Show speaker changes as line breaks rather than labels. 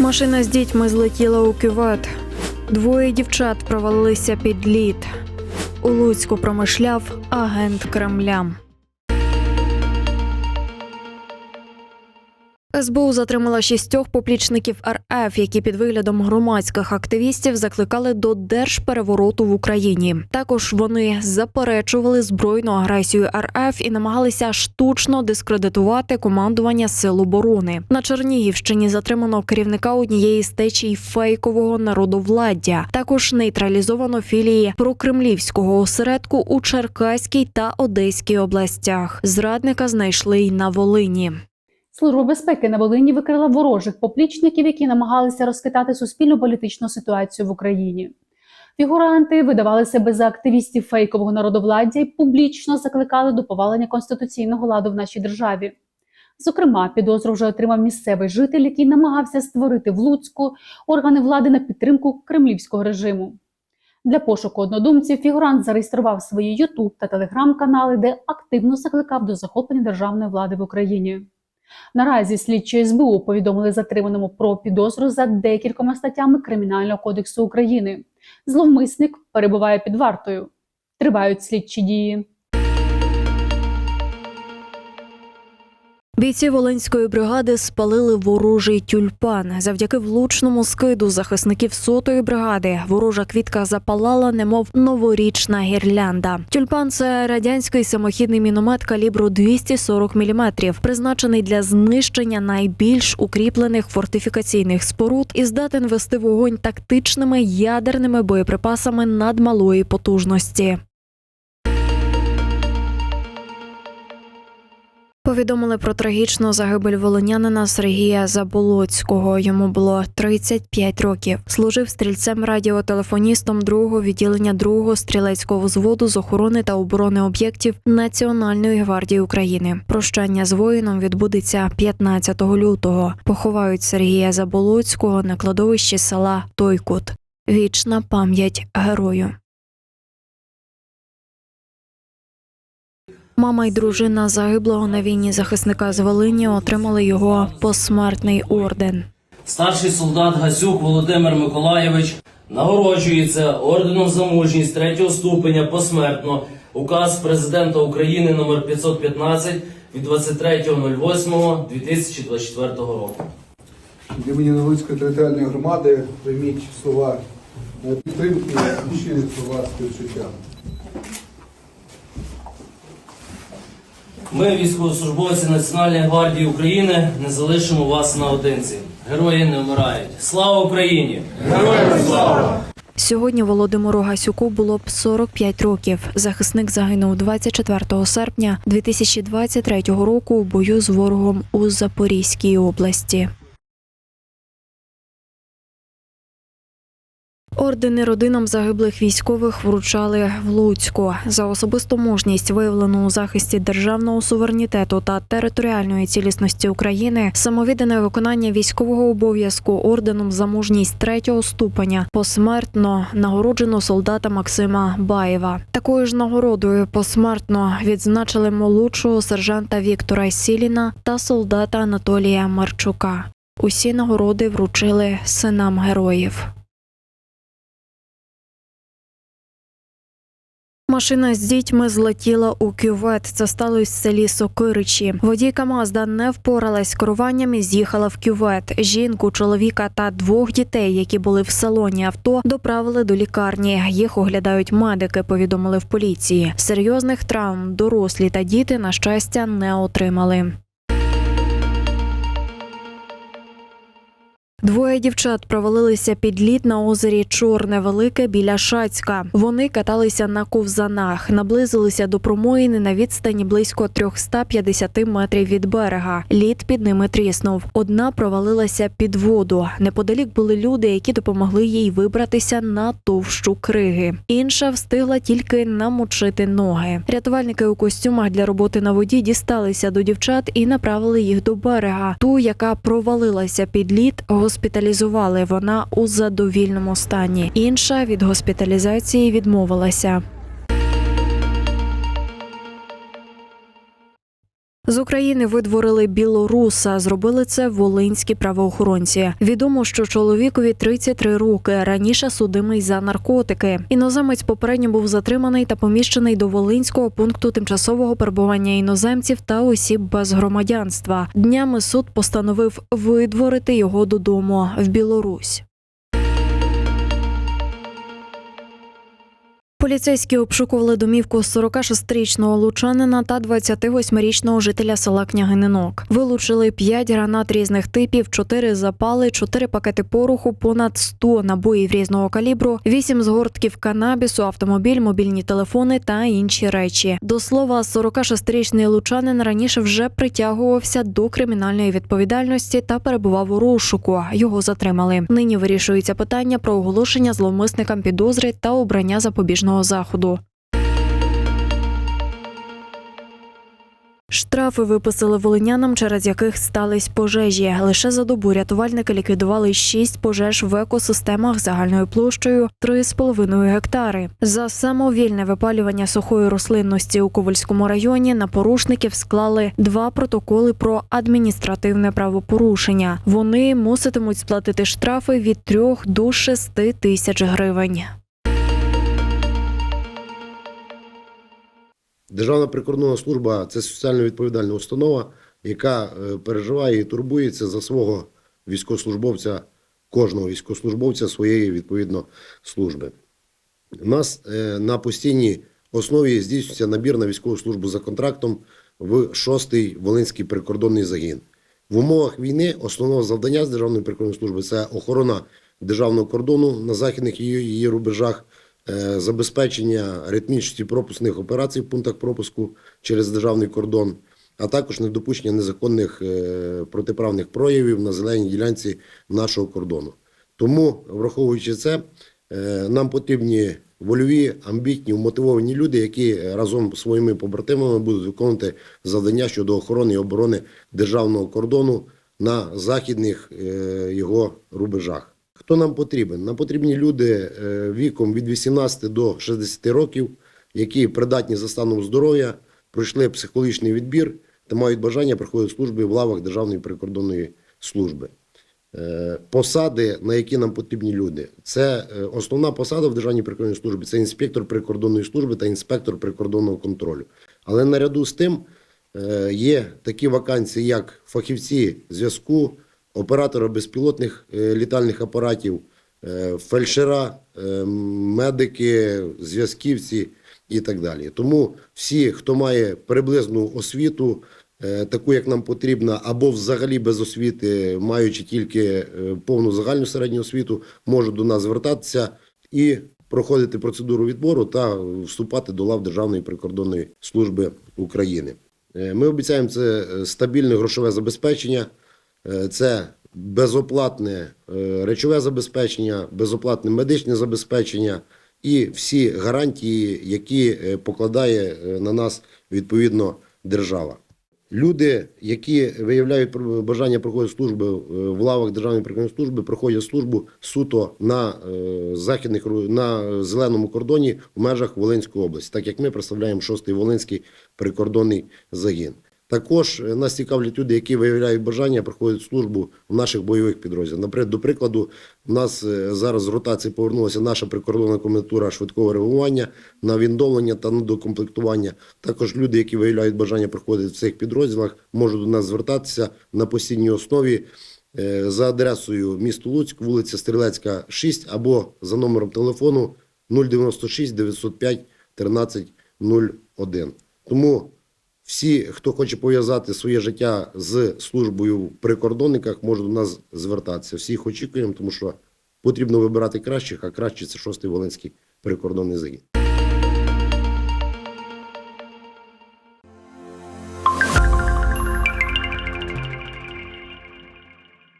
Машина з дітьми злетіла у кювет. Двоє дівчат провалилися під лід. У Луцьку промишляв агент Кремля. СБУ затримала шістьох поплічників РФ, які під виглядом громадських активістів закликали до держперевороту в Україні. Також вони заперечували збройну агресію РФ і намагалися штучно дискредитувати командування сил оборони. На Чернігівщині затримано керівника однієї з течій фейкового народовладдя. Також нейтралізовано філії прокремлівського осередку у Черкаській та Одеській областях. Зрадника знайшли й на Волині.
Служба безпеки на Волині викрила ворожих поплічників, які намагалися розхитати суспільну політичну ситуацію в Україні. Фігуранти видавали себе за активістів фейкового народовладдя і публічно закликали до повалення конституційного ладу в нашій державі. Зокрема, підозру вже отримав місцевий житель, який намагався створити в Луцьку органи влади на підтримку кремлівського режиму. Для пошуку однодумців фігурант зареєстрував свої Ютуб та телеграм-канали, де активно закликав до захоплення державної влади в Україні. Наразі слідчі СБУ повідомили затриманому про підозру за декількома статтями Кримінального кодексу України. Зловмисник перебуває під вартою. Тривають слідчі дії.
Бійці Волинської бригади спалили ворожий тюльпан. Завдяки влучному скиду захисників сотої бригади ворожа квітка запалала, немов новорічна гірлянда. Тюльпан це радянський самохідний міномет калібру 240 мм, призначений для знищення найбільш укріплених фортифікаційних споруд і здатен вести вогонь тактичними ядерними боєприпасами надмалої потужності. Повідомили про трагічну загибель волонянина Сергія Заболоцького. Йому було 35 років. Служив стрільцем радіотелефоністом другого відділення другого стрілецького взводу з охорони та оборони об'єктів Національної гвардії України. Прощання з воїном відбудеться 15 лютого. Поховають Сергія Заболоцького на кладовищі села Тойкут. Вічна пам'ять герою. Мама й дружина загиблого на війні захисника з Волині отримали його посмертний орден.
Старший солдат Гасюк Володимир Миколаєвич нагороджується орденом за мужність третього ступеня посмертно. Указ президента України номер 515 від 23.08.2024 року.
Від імені Новицької територіальної громади прийміть слова підтримки і щирі слова співчуття.
Ми, військовослужбовці Національної гвардії України, не залишимо вас наодинці. Герої не вмирають. Слава Україні! Героям слава!
Сьогодні Володимиру Гасюку було б 45 років. Захисник загинув 24 серпня 2023 року у бою з ворогом у Запорізькій області. Ордени родинам загиблих військових вручали в Луцьку за особисту мужність, виявлену у захисті державного суверенітету та територіальної цілісності України, самовіддане виконання військового обов'язку орденом за мужність третього ступеня посмертно нагороджено солдата Максима Баєва. Такою ж нагородою посмертно відзначили молодшого сержанта Віктора Сіліна та солдата Анатолія Марчука. Усі нагороди вручили синам героїв. Машина з дітьми злетіла у кювет. Це сталося в селі Сокиричі. Водійка Мазда не впоралась керуванням і з'їхала в кювет. Жінку, чоловіка та двох дітей, які були в салоні авто, доправили до лікарні. Їх оглядають медики. Повідомили в поліції. Серйозних травм дорослі та діти на щастя не отримали. Двоє дівчат провалилися під лід на озері Чорне Велике біля Шацька. Вони каталися на ковзанах, наблизилися до промоїни на відстані близько 350 метрів від берега. Лід під ними тріснув. Одна провалилася під воду. Неподалік були люди, які допомогли їй вибратися на товщу криги. Інша встигла тільки намочити ноги. Рятувальники у костюмах для роботи на воді дісталися до дівчат і направили їх до берега. Ту, яка провалилася під лід, госпіталізували. Вона у задовільному стані. Інша від госпіталізації відмовилася. З України видворили білоруса. Зробили це волинські правоохоронці. Відомо, що чоловікові 33 роки. Раніше судимий за наркотики. Іноземець попередньо був затриманий та поміщений до Волинського пункту тимчасового перебування іноземців та осіб без громадянства. Днями суд постановив видворити його додому в Білорусь. Поліцейські обшукували домівку 46-річного лучанина та 28-річного жителя села Княгининок. Вилучили 5 гранат різних типів, 4 запали, 4 пакети пороху, понад 100 набоїв різного калібру, 8 згортків канабісу, автомобіль, мобільні телефони та інші речі. До слова, 46-річний лучанин раніше вже притягувався до кримінальної відповідальності та перебував у розшуку. Його затримали. Нині вирішується питання про оголошення зловмисникам підозри та обрання запобіжного заходу. Штрафи виписали волинянам, через яких стались пожежі. Лише за добу рятувальники ліквідували шість пожеж в екосистемах загальною площею 3,5 гектари. За самовільне випалювання сухої рослинності у Ковальському районі на порушників склали два протоколи про адміністративне правопорушення. Вони муситимуть сплатити штрафи від 3 до 6 тисяч гривень.
Державна прикордонна служба це соціально відповідальна установа, яка е, переживає і турбується за свого військовослужбовця, кожного військовослужбовця своєї відповідно служби. У нас е, на постійній основі здійснюється набір на військову службу за контрактом в 6-й Волинський прикордонний загін. В умовах війни основного завдання з Державної прикордонної служби це охорона державного кордону на західних її, рубежах, забезпечення ритмічності пропускних операцій в пунктах пропуску через державний кордон, а також недопущення незаконних е, протиправних проявів на зеленій ділянці нашого кордону. Тому, враховуючи це, е, нам потрібні вольові, амбітні, мотивовані люди, які разом з своїми побратимами будуть виконувати завдання щодо охорони і оборони державного кордону на західних е, його рубежах. Хто нам потрібен? Нам потрібні люди е, віком від 18 до 60 років, які придатні за станом здоров'я, пройшли психологічний відбір та мають бажання проходити служби в лавах Державної прикордонної служби. Е, Посади, на які нам потрібні люди, це е, основна посада в Державній прикордонній службі це інспектор прикордонної служби та інспектор прикордонного контролю. Але наряду з тим є такі вакансії, як фахівці зв'язку, оператори безпілотних е, літальних апаратів, е, фельдшера, е, медики, зв'язківці і так далі. Тому всі, хто має приблизну освіту, таку, як нам потрібна, або взагалі без освіти, маючи тільки повну загальну середню освіту, можуть до нас звертатися і проходити процедуру відбору та вступати до лав Державної прикордонної служби України. Ми обіцяємо це стабільне грошове забезпечення, це безоплатне е, речове забезпечення, безоплатне медичне забезпечення і всі гарантії, які е, покладає е, на нас відповідно держава. Люди, які виявляють бажання проходити служби е, в лавах Державної прикордонної служби, проходять службу суто на е, західних на зеленому кордоні в межах Волинської області, так як ми представляємо 6-й Волинський прикордонний загін. Також нас цікавлять люди, які виявляють бажання проходити службу в наших бойових підрозділах. Наприклад, до прикладу, у нас е, зараз з ротації повернулася наша прикордонна комендатура швидкого реагування на відновлення та на докомплектування. Також люди, які виявляють бажання проходити в цих підрозділах, можуть до нас звертатися на постійній основі е, за адресою місто Луцьк, вулиця Стрілецька, 6 або за номером телефону 096 905 13 01. Тому всі, хто хоче пов'язати своє життя з службою в прикордонниках, можуть до нас звертатися. Всіх очікуємо, тому що потрібно вибирати кращих, а кращий це 6-й Волинський прикордонний загін.